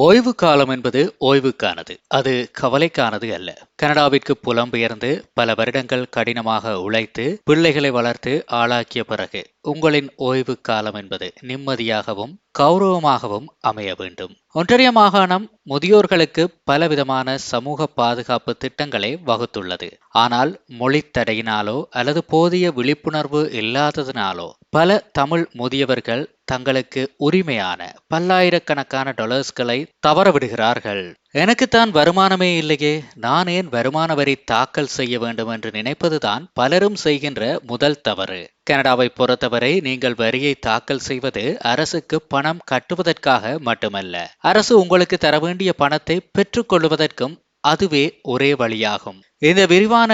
ஓய்வு காலம் என்பது ஓய்வுக்கானது. அது கவலைக்கானது அல்ல. கனடாவிற்கு புலம்பெயர்ந்து பல வருடங்கள் கடினமாக உழைத்து பிள்ளைகளை வளர்த்து ஆளாக்கிய பிறகு உங்களின் ஓய்வு காலம் என்பது நிம்மதியாகவும் கௌரவமாகவும் அமைய வேண்டும். ஒன்றிய மாகாணம் முதியோர்களுக்கு பலவிதமான சமூக பாதுகாப்பு திட்டங்களை வகுத்துள்ளது. ஆனால் மொழி தடையினாலோ அல்லது போதிய விழிப்புணர்வு இல்லாததினாலோ பல தமிழ் முதியவர்கள் தங்களுக்கு உரிமையான பல்லாயிரக்கணக்கான டொலர்ஸ்களை தவறவிடுகிறார்கள். எனக்குத்தான் வருமானமே இல்லையே. நான் ஏன் வருமான வரி தாக்கல் செய்ய வேண்டும் என்று நினைப்பதுதான் பலரும் செய்கின்ற முதல் தவறு. கனடாவை பொறுத்தவரை நீங்கள் வரியை தாக்கல் செய்வது அரசுக்கு பணம் கட்டுவதற்காக மட்டுமல்ல அரசு உங்களுக்கு தர வேண்டிய பணத்தை பெற்றுக்கொள்வதற்கும் அதுவே ஒரே வழியாகும். இந்த விரிவான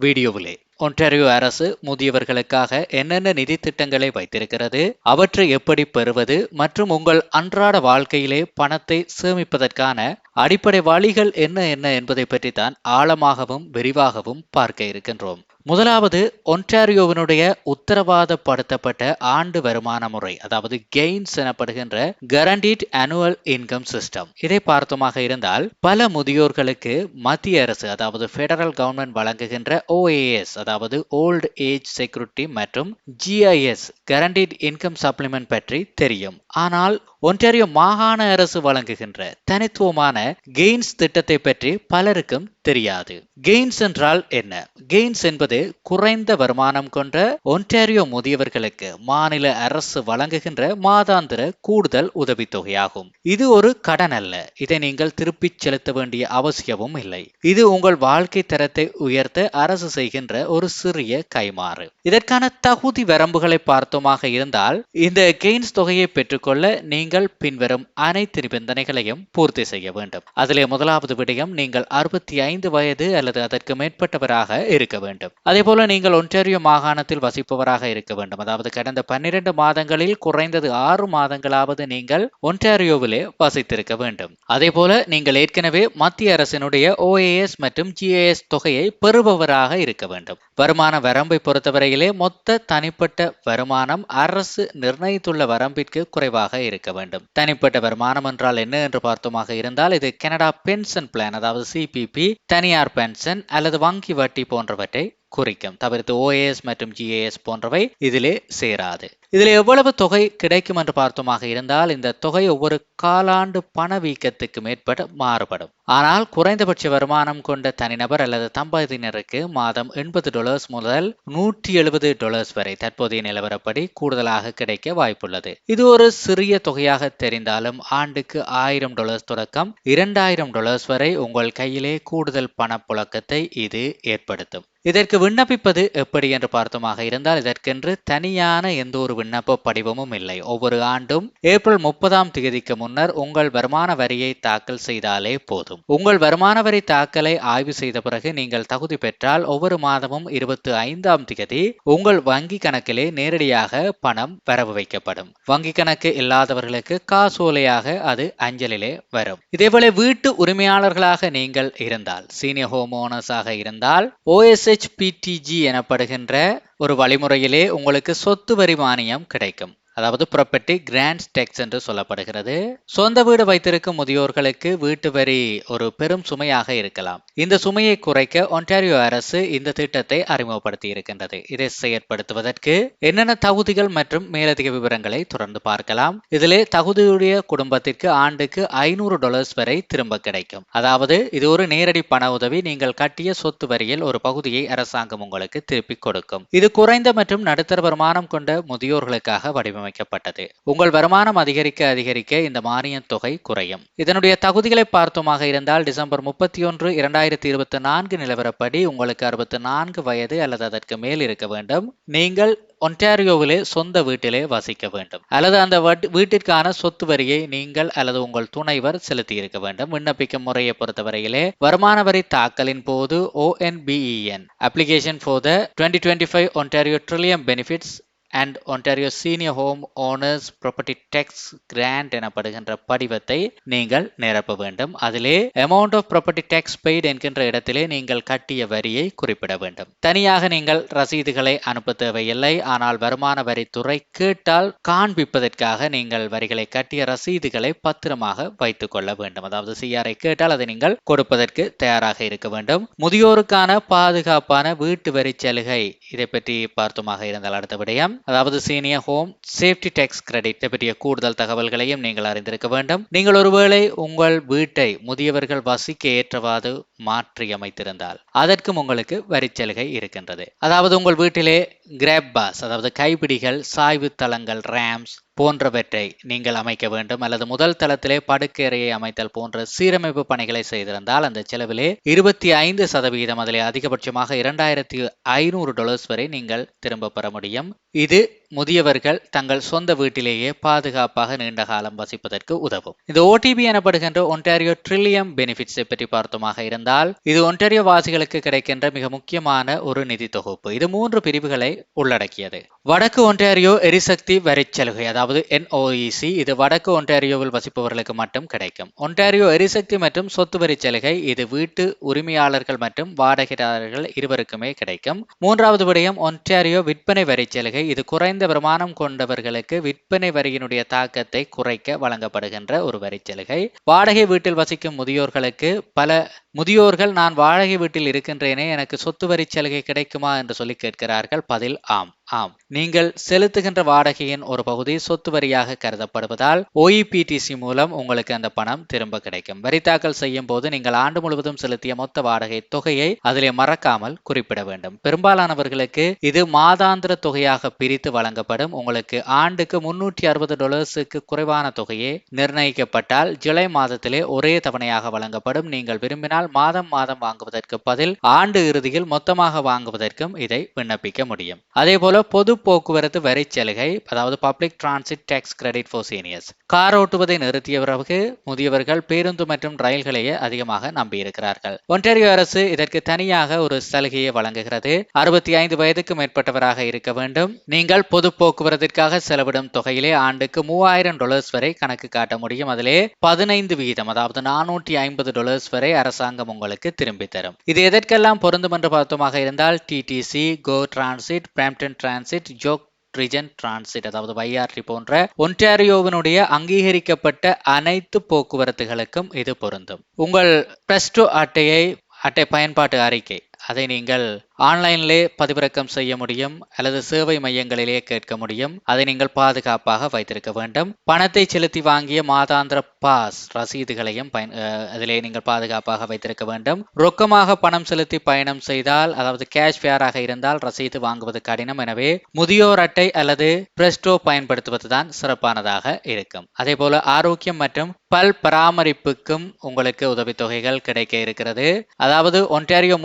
வீடியோவிலே ஒன்டாரியோ அரசு முதியவர்களுக்காக என்னென்ன நிதி திட்டங்களை வைத்திருக்கிறது அவற்றை எப்படி பெறுவது மற்றும் உங்கள் அன்றாட வாழ்க்கையிலே பணத்தை சேமிப்பதற்கான அடிப்படை வழிகள் என்ன என்ன என்பதை பற்றி தான் ஆழமாகவும் விரிவாகவும் பார்க்க இருக்கின்றோம். முதலாவது ஒன்டாரியோவினுடைய உத்தரவாதப்படுத்தப்பட்ட ஆண்டு வருமான முறை அதாவது கெய்ன்ஸ் எனப்படுகின்ற கரண்டிட் அனுவல் இன்கம் சிஸ்டம் இதை பார்த்தோமாக இருந்தால் பல முதியோர்களுக்கு மத்திய அரசு அதாவது பெடரல் கவர்மெண்ட் வழங்குகின்ற ஓஏஎஸ் அதாவது ஓல்டு ஏஜ் செக்யூரிட்டி மற்றும் ஜிஐஎஸ் கரண்டிட் இன்கம் சப்ளிமெண்ட் பற்றி தெரியும். ஆனால் ஒன்டாரியோ மாகாண அரசு வழங்குகின்ற தனித்துவமான கெய்ன்ஸ் திட்டத்தை பற்றி பலருக்கும் தெரியாது. கெய்ன்ஸ் என்றால் என்ன? கெய்ன்ஸ் என்பது குறைந்த வருமானம் கொண்ட ஒன்டாரியோ முதியவர்களுக்கு மாநில அரசு வழங்குகின்ற மாதாந்திர கூடுதல் உதவித்தொகையாகும். இது ஒரு கடன் அல்ல. இதை நீங்கள் திருப்பிச் செலுத்த வேண்டிய அவசியமும் இல்லை. இது உங்கள் வாழ்க்கை தரத்தை உயர்த்த அரசு செய்கின்ற ஒரு சிறிய கைமாறு இதற்கான தகுதி வரம்புகளை பார்த்தோமாக இருந்தால் இந்த கெய்ன்ஸ் தொகையை பெற்றுக்கொள்ள நீங்கள் பின்வரும் அனைத்து நிபந்தனைகளையும் பூர்த்தி செய்ய வேண்டும். வேண்டும். அதிலே முதலாவது விடயம் நீங்கள் அறுபத்தி ஐந்து வயது அல்லது அதற்கு மேற்பட்டவராக இருக்க வேண்டும். அதே போல நீங்கள் ஒன்டாரியோ மாகாணத்தில் வசிப்பவராக இருக்க வேண்டும். அதாவது கடந்த பன்னிரண்டு மாதங்களில் குறைந்தது ஆறு மாதங்களாவது நீங்கள் ஒன்டாரியோவிலே வசித்திருக்க வேண்டும். அதே போல நீங்கள் ஏற்கனவே மத்திய அரசினுடைய ஓஏஎஸ் மற்றும் ஜிஏஎஸ் தொகையை பெறுபவராக இருக்க வேண்டும். வருமான வரம்பை பொறுத்தவரையிலே மொத்த தனிப்பட்ட வருமானம் அரசு நிர்ணயித்துள்ள வரம்பிற்கு குறைவாக இருக்க வேண்டும். தனிப்பட்ட வருமானம் என்றால் என்ன என்று பார்த்தோமாக இருந்தால் இது கனடா பென்ஷன் பிளான் அதாவது சிபிபி தனியார் பென்ஷன் அல்லது வங்கி வட்டி போன்றவற்றை குறிக்கும். தவிர்த்து ஓஏஎஸ் மற்றும் ஜிஏஎஸ் போன்றவை இதிலே சேராது. இதில் எவ்வளவு தொகை கிடைக்கும் என்று பார்த்தோமாக இருந்தால் இந்த தொகை ஒவ்வொரு காலாண்டு பணவீக்கத்துக்கு மேற்பட்டு மாறுபடும். ஆனால் குறைந்தபட்ச வருமானம் கொண்ட தனிநபர் அல்லது தம்பதியினருக்கு மாதம் எண்பது டாலர்ஸ் முதல் நூற்றி எழுபது டாலர்ஸ் வரை தற்போதைய நிலவரப்படி கூடுதலாக கிடைக்க வாய்ப்புள்ளது. இது ஒரு சிறிய தொகையாக தெரிந்தாலும் ஆண்டுக்கு ஆயிரம் டாலர்ஸ் தொடக்கம் இரண்டாயிரம் டாலர்ஸ் வரை உங்கள் கையிலே கூடுதல் பணப்புழக்கத்தை இது ஏற்படுத்தும். இதற்கு விண்ணப்பிப்பது எப்படி என்று பார்த்தோமாக இருந்தால் இதற்கென்று தனியான எந்த ஒரு விண்ணப்ப படிவமும் இல்லை. ஒவ்வொரு ஆண்டும் ஏப்ரல் முப்பதாம் தேதிக்கு முன்னர் உங்கள் வருமான வரியை தாக்கல் செய்தாலே போதும். உங்கள் வருமான வரி தாக்கலை ஆய்வு செய்த பிறகு நீங்கள் தகுதி பெற்றால் ஒவ்வொரு மாதமும் இருபத்தி ஐந்தாம் தேதி உங்கள் வங்கி கணக்கிலே நேரடியாக பணம் வரவு வைக்கப்படும். வங்கி கணக்கு இல்லாதவர்களுக்கு காசோலையாக அது அஞ்சலிலே வரும். இதேபோல வீட்டு உரிமையாளர்களாக நீங்கள் இருந்தால் சீனியர் ஹோம் ஓனர்ஸாக இருந்தால் ஓஎஸ் எஸ்ஹெச்பிடிஜி எனப்படுகின்ற ஒரு வழிமுறையிலே உங்களுக்கு சொத்து வரி மானியம் கிடைக்கும். அதாவது ப்ராப்பர்ட்டி கிராண்ட் டெக்ஸ் என்று சொல்லப்படுகிறது. சொந்த வீடு வைத்திருக்கும் முதியோர்களுக்கு வீட்டு வரி ஒரு பெரும் சுமையாக இருக்கலாம். இந்த சுமையை குறைக்க ஒன்டாரியோ அரசு இந்த திட்டத்தை அறிமுகப்படுத்தி இருக்கின்றது. இதை செயற்படுத்துவதற்கு என்னென்ன தகுதிகள் மற்றும் மேலதிக விவரங்களை தொடர்ந்து பார்க்கலாம். இதிலே தகுதியுடைய குடும்பத்திற்கு ஆண்டுக்கு ஐநூறு டாலர்ஸ் வரை திரும்ப கிடைக்கும். அதாவது இது ஒரு நேரடி பண உதவி நீங்கள் கட்டிய சொத்து வரியில் ஒரு பகுதியை அரசாங்கம் உங்களுக்கு திருப்பிக் கொடுக்கும். இது குறைந்த மற்றும் நடுத்தர வருமானம் கொண்ட முதியோர்களுக்காக வடிவமைக்கும் அமைக்கப்பட்டது. உங்கள் வருமானம் அதிகரிக்க அதிகரிக்க இந்த மானிய தொகை குறையும். இதனுடைய தகுதிகளை பார்த்தோமாக இருந்தால் டிசம்பர் முப்பத்தி ஒன்று இரண்டாயிரத்தி இருபத்தி நான்கு நிலவரப்படி உங்களுக்கு அறுபத்தி நான்கு வயது அல்லது அதற்கு மேல் இருக்க வேண்டும். நீங்கள் ஒன்டாரியோவிலே சொந்த வீட்டிலே வசிக்க வேண்டும். அல்லது அந்த வீட்டிற்கான சொத்து வரியை நீங்கள் அல்லது உங்கள் துணைவர் செலுத்தி இருக்க வேண்டும். விண்ணப்பிக்கும் முறையை பொறுத்தவரையிலே வருமான வரி தாக்கலின் போது ONBEN application for the twenty twenty five Ontario Trillium benefits and Ontario senior home owners property tax grant எனப்படுகின்ற படிவத்தை நீங்கள் நிரப்ப வேண்டும். அதிலே amount of property tax paid என்கின்ற இடத்திலே நீங்கள் கட்டிய வரியை குறிப்பிட வேண்டும். தனியாக நீங்கள் ரசீதுகளை அனுப்ப தேவையில்லை. ஆனால் வருமான வரித்துறை கேட்டால் காண்பிப்பதற்காக நீங்கள் வரிகளை கட்டிய ரசீதுகளை பத்திரமாக வைத்துக் கொள்ள வேண்டும். அதாவது சிஆர்ஐ கேட்டால் அதை நீங்கள் கொடுப்பதற்கு தயாராக இருக்க வேண்டும். முதியோருக்கான பாதுகாப்பான வீட்டு வரி சலுகை இதை பற்றி பார்த்துமாக இருந்தால் அடுத்த விடயம். அதாவது senior home safety tax credit பற்றிய கூடுதல் தகவல்களையும் நீங்கள் அறிந்திருக்க வேண்டும். நீங்கள் ஒருவேளை உங்கள் வீட்டை முதியவர்கள் வசிக்க ஏற்றவாறு மாற்றி அமைத்திருந்தால் அதற்கும் உங்களுக்கு வரிச்சலுகை இருக்கின்றது. அதாவது உங்கள் வீட்டிலே கிராப் பாஸ் அதாவது கைப்பிடிகள் சாய்வு தளங்கள் ரேம்ஸ் போன்றவற்றை நீங்கள் அமைக்க வேண்டும். அல்லது முதல் தளத்திலே படுக்கையறையை அமைத்தல் போன்ற சீரமைப்பு பணிகளை செய்திருந்தால் அந்த செலவிலே இருபத்தி ஐந்து சதவீதம் அதிலே அதிகபட்சமாக இரண்டாயிரத்தி ஐநூறு டாலர்ஸ் வரை நீங்கள் திரும்ப பெற முடியும். இது முதியவர்கள் தங்கள் சொந்த வீட்டிலேயே பாதுகாப்பாக நீண்ட காலம் வசிப்பதற்கு உதவும். இந்த ஓடிபி எனப்படுகின்ற ஒன்டாரியோ ட்ரில்லியம் பெனிஃபிட்ஸை பற்றி பார்த்தோமாக இருந்தால் இது ஒன்டாரியோ வாசிகளுக்கு கிடைக்கின்ற மிக முக்கியமான ஒரு நிதி தொகுப்பு. இது மூன்று பிரிவுகளை உள்ளடக்கியது. வடக்கு ஒன்டாரியோ எரிசக்தி வரிச்சலுகை அதாவது என்ஓஇசி இது வடக்கு ஒன்டாரியோவில் வசிப்பவர்களுக்கு மட்டும் கிடைக்கும். ஒன்டாரியோ எரிசக்தி மற்றும் சொத்து வரிச்சலுகை இது வீட்டு உரிமையாளர்கள் மற்றும் வாடகையாளர்கள் இருவருக்குமே கிடைக்கும். மூன்றாவது விடயம் ஒன்டாரியோ விற்பனை வரிச்சலுகை இது குறைந்த வருமானம் கொண்டவர்களுக்கு விற்பனை வரியினுடைய தாக்கத்தை குறைக்க வழங்கப்படுகின்ற ஒரு வரிச்சலுகை. வாடகை வீட்டில் வசிக்கும் முதியோர்களுக்கு பல முதியோர்கள் நான் வாடகை வீட்டில் இருக்கின்றேனே எனக்கு சொத்து வரி சலுகை கிடைக்குமா? என்று சொல்லி கேட்கிறார்கள். பதில் ஆம் ஆம். நீங்கள் செலுத்துகின்ற வாடகையின் ஒரு பகுதி சொத்து வரியாக கருதப்படுவதால் ஓஇபிடிசி மூலம் உங்களுக்கு அந்த பணம் திரும்ப கிடைக்கும். வரி தாக்கல் செய்யும் போது நீங்கள் ஆண்டு முழுவதும் செலுத்திய மொத்த வாடகை தொகையை அதிலே மறக்காமல் குறிப்பிட வேண்டும். பெரும்பாலானவர்களுக்கு இது மாதாந்திர தொகையாக பிரித்து வழங்கப்படும். உங்களுக்கு ஆண்டுக்கு முன்னூற்றி அறுபது டாலர்ஸுக்கு குறைவான தொகையே நிர்ணயிக்கப்பட்டால் ஜூலை மாதத்திலே ஒரே தவணையாக வழங்கப்படும். நீங்கள் விரும்பினால் ஆனால் மாதம் மாதம் வாங்குவதற்கு பதில் ஆண்டு இறுதியில் மொத்தமாக வாங்குவதற்கும் இதை விண்ணப்பிக்க முடியும். அதே போல பொது போக்குவரத்து வரி சலுகை அதாவது public transit tax credit for seniors car ஓட்டுவதை நிறுத்திய பிறகு முதியவர்கள் பேருந்து மற்றும் ரயில்களையே அதிகமாக நம்பியிருக்கிறார்கள். ஒன்டாரியோ அரசு இதற்கு தனியாக ஒரு சலுகையை வழங்குகிறது. அறுபத்தி ஐந்து வயதுக்கு மேற்பட்டவராக இருக்க வேண்டும். நீங்கள் பொது போக்குவரத்திற்காக செலவிடும் தொகையிலே ஆண்டுக்கு மூவாயிரம் டாலர்ஸ் வரை கணக்கு காட்ட முடியும். அதிலே பதினைந்து வீதம் அதாவது நானூற்றி ஐம்பது டாலர்ஸ் வரை அரசாங்கம் உங்களுக்கு திரும்பி தரும். இது எதற்கெல்லாம் பொருந்தும் என்று பார்த்தோமாக இருந்தால் TTC GO transit Brampton transit York region transit அதாவது வைஆர்டி போன்ற ஒன்டாரியோவினுடைய அங்கீகரிக்கப்பட்ட அனைத்து போக்குவரத்துகளுக்கும் இது பொருந்தும். உங்கள் பிரஸ்டோ அட்டையை அட்டை பயன்பாட்டு அறிக்கை. அதை நீங்கள் ஆன்லைனிலே பதிவிறக்கம் செய்ய முடியும் அல்லது சேவை மையங்களிலே கேட்க முடியும். அதை நீங்கள் பாதுகாப்பாக வைத்திருக்க வேண்டும். பணத்தை செலுத்தி வாங்கிய மாதாந்திர பாஸ் ரசீதுகளையும் பயன் அதிலே நீங்கள் பாதுகாப்பாக வைத்திருக்க வேண்டும். ரொக்கமாக பணம் செலுத்தி பயணம் செய்தால் அதாவது கேஷ் ஃபேராக இருந்தால் ரசீது வாங்குவது கடினம். எனவே முதியோர் அட்டை அல்லது பிரஸ்டோ பயன்படுத்துவதுதான் சிறப்பானதாக இருக்கும். அதே போல ஆரோக்கியம் மற்றும் பல் பராமரிப்புக்கும் உங்களுக்கு உதவித்தொகைகள் கிடைக்க இருக்கிறது. அதாவது ஒன்டாரியோ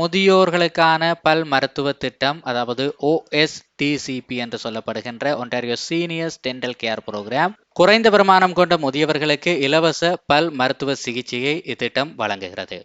முதியோர்களுக்கான பல் மருத்துவ திட்டம் அதாவது ஓஎஸ்டிசிபி என்று சொல்லப்படுகின்ற Ontario seniors dental care program குறைந்த வருமானம் கொண்ட முதியவர்களுக்கு இலவச பல் மருத்துவ சிகிச்சையை இத்திட்டம் வழங்குகிறது.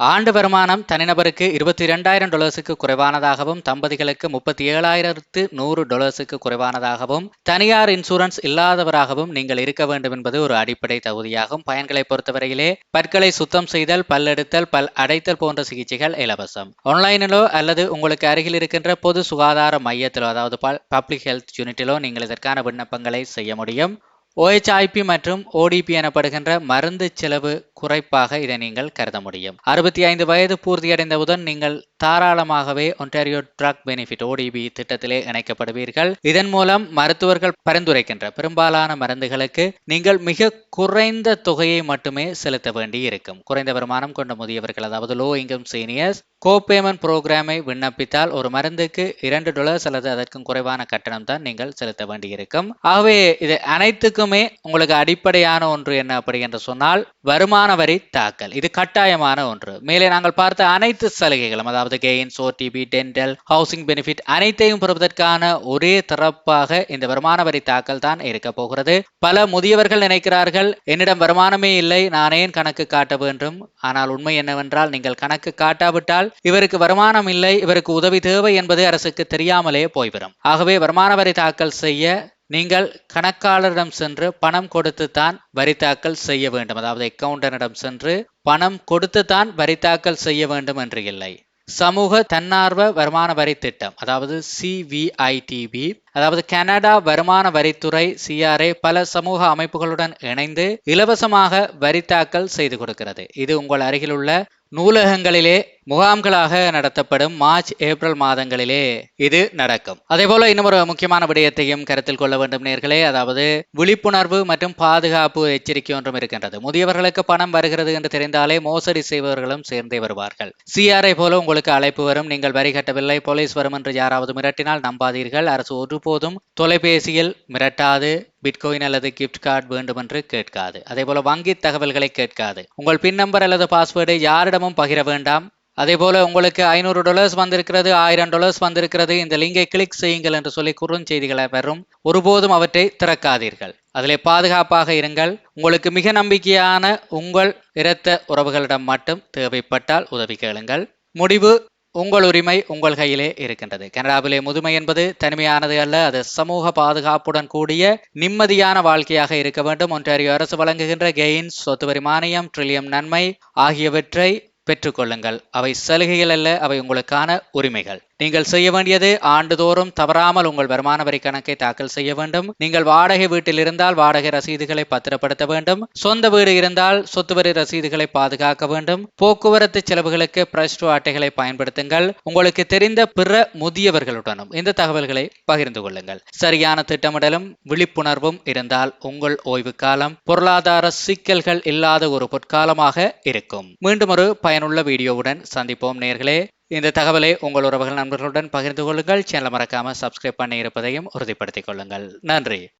ஆண்டு வருமானம் தனிநபருக்கு இருபத்தி இரண்டாயிரம் டாலர்ஸுக்கு குறைவானதாகவும் தம்பதிகளுக்கு முப்பத்தி ஏழாயிரத்து நூறு டாலர்ஸுக்கு குறைவானதாகவும் தனியார் இன்சூரன்ஸ் இல்லாதவராகவும் நீங்கள் இருக்க வேண்டும் என்பது ஒரு அடிப்படை தகுதியாகும். பயன்களை பொறுத்தவரையிலே பற்களை சுத்தம் செய்தல் பல்லெடுத்தல் பல் அடைத்தல் போன்ற சிகிச்சைகள் இலவசம். ஆன்லைனிலோ அல்லது உங்களுக்கு அருகில் இருக்கின்ற பொது சுகாதார மையத்திலோ அதாவது பப்ளிக் ஹெல்த் யூனிட்டிலோ நீங்கள் இதற்கான விண்ணப்பங்களை செய்ய முடியும். ஓஹெச்ஐபி மற்றும் ஓடிபி எனப்படுகின்ற மருந்து செலவு குறைப்பாக இதை நீங்கள் கருத முடியும். அறுபத்தி ஐந்து வயது பூர்த்தியடைந்தவுடன் நீங்கள் தாராளமாகவே ஒன்டாரியோ ட்ரக் பெனிஃபிட் ஓடிபி திட்டத்திலே இணைக்கப்படுவீர்கள். இதன் மூலம் மருத்துவர்கள் பரிந்துரைக்கின்ற பெரும்பாலான மருந்துகளுக்கு நீங்கள் மிக குறைந்த தொகையை மட்டுமே செலுத்த வேண்டி இருக்கும் குறைந்த வருமானம் கொண்ட முதியவர்கள் அதாவது லோ இன்கம் சீனியர்ஸ் கோபேமெண்ட் புரோகிராமை விண்ணப்பித்தால் ஒரு மருந்துக்கு இரண்டு டாலர்ஸ் அல்லது அதற்கும் குறைவான கட்டணம் தான் நீங்கள் செலுத்த வேண்டியிருக்கும். ஆகவே இது அனைத்துக்குமே உங்களுக்கு அடிப்படையான ஒன்று என்ன அப்படி என்று சொன்னால் வருமான வருமான தாக்கல். இது கட்டாயமான ஒன்று. மேலே நாங்கள் பார்த்த அனைத்து சலுகைகளும் அதாவது GAINS ODB dental housing benefit அனைத்தையும் பெறுவதற்கான ஒரே தரப்பாக இந்த வருமான வரி தாக்கல் தான் இருக்க போகிறது. பல முதியவர்கள் நினைக்கிறார்கள் என்னிடம் வருமானமே இல்லை நான் ஏன் கணக்கு காட்ட வேண்டும்? ஆனால் உண்மை என்னவென்றால் நீங்கள் கணக்கு காட்டாவிட்டால் இவருக்கு வருமானம் இல்லை இவருக்கு உதவி தேவை என்பது அரசுக்கு தெரியாமலே போய்விடும். ஆகவே வருமான வரி தாக்கல் செய்ய நீங்கள் கணக்காளரிடம் சென்று பணம் கொடுத்து தான் வரி தாக்கல் செய்ய வேண்டும். அதாவது அக்கவுண்டனிடம் சென்று பணம் கொடுத்து தான் வரி தாக்கல் செய்ய வேண்டும் என்று இல்லை. சமூக தன்னார்வ வருமான வரி திட்டம் அதாவது சிவிஐடிபி அதாவது கனடா வருமான வரித்துறை சிஆர்ஏ பல சமூக அமைப்புகளுடன் இணைந்து இலவசமாக வரி தாக்கல் செய்து கொடுக்கிறது. இது உங்கள் அருகிலுள்ள நூலகங்களிலே முகாம்களாக நடத்தப்படும் மார்ச் ஏப்ரல் மாதங்களிலே இது நடக்கும். அதே போல இன்னும் ஒரு முக்கியமான விடயத்தையும் கருத்தில் கொள்ள வேண்டும் நேர்களே. அதாவது விழிப்புணர்வு மற்றும் பாதுகாப்பு எச்சரிக்கை ஒன்றும் இருக்கின்றது. முதியவர்களுக்கு பணம் வருகிறது என்று தெரிந்தாலே மோசடி செய்பவர்களும் சேர்ந்தே வருவார்கள். சிஆர்ஐ போல உங்களுக்கு அழைப்பு வரும். நீங்கள் வரி கட்டவில்லை. போலீஸ் வரும் என்று யாராவது மிரட்டினால் நம்பாதீர்கள். அரசு ஒருபோதும் தொலைபேசியில் மிரட்டாது. பிட்கோயின் அல்லது கிஃப்ட் கார்டு வேண்டும் என்று கேட்காது. அதே போல வங்கி தகவல்களை கேட்காது. உங்கள் பின் நம்பர் அல்லது பாஸ்வேர்டை யாரிடமும் பகிர வேண்டாம். அதே போல உங்களுக்கு ஐநூறு டாலர்ஸ் வந்திருக்கிறது ஆயிரம் டாலர்ஸ் வந்திருக்கிறது. இந்த லிங்கை கிளிக் செய்யுங்கள் என்று சொல்லி குறுஞ்செய்திகளை பெறும். ஒருபோதும் அவற்றை திறக்காதீர்கள். அதிலே பாதுகாப்பாக இருங்கள். உங்களுக்கு மிக நம்பிக்கையான உங்கள் இரத்த உறவுகளிடம் மட்டும் தேவைப்பட்டால் உதவி கேளுங்கள். முடிவு உங்கள் உரிமை உங்கள் கையிலே இருக்கின்றது. கனடாவிலே முதுமை என்பது தனிமையானது அல்ல. அது சமூக பாதுகாப்புடன் கூடிய நிம்மதியான வாழ்க்கையாக இருக்க வேண்டும். ஒன்றாரியோ அரசு வழங்குகின்ற கெயின்ஸ் சொத்து வரி மானியம் ட்ரில்லியம் நன்மை ஆகியவற்றை பெற்றுக்கொள்ளுங்கள். அவை சலுகைகள் அல்ல அவை உங்களுக்கான உரிமைகள். நீங்கள் செய்ய வேண்டியது ஆண்டுதோறும் தவறாமல் உங்கள் வருமான வரி கணக்கை தாக்கல் செய்ய வேண்டும். நீங்கள் வாடகை வீட்டில் இருந்தால் வாடகை ரசீதுகளை பத்திரப்படுத்த வேண்டும். சொந்த வீடு இருந்தால் சொத்து வரி ரசீதுகளை பாதுகாக்க வேண்டும். போக்குவரத்து செலவுகளுக்கு பிரஸ்டோ அட்டைகளை பயன்படுத்துங்கள். உங்களுக்கு தெரிந்த பிற முதியவர்களுடனும் இந்த தகவல்களை பகிர்ந்து கொள்ளுங்கள். சரியான திட்டமிடலும் விழிப்புணர்வும் இருந்தால் உங்கள் ஓய்வு காலம் பொருளாதார சிக்கல்கள் இல்லாத ஒரு பொற்காலமாக இருக்கும். மீண்டும் ஒரு பயனுள்ள வீடியோவுடன் சந்திப்போம் நேர்களே. இந்த தகவலை உங்கள் உறவுகள் நண்பர்களுடன் பகிர்ந்து கொள்ளுங்கள். சேனல் மறக்காமல் சப்ஸ்கிரைப் பண்ணி இருப்பதையும் உறுதிப்படுத்திக் கொள்ளுங்கள். நன்றி.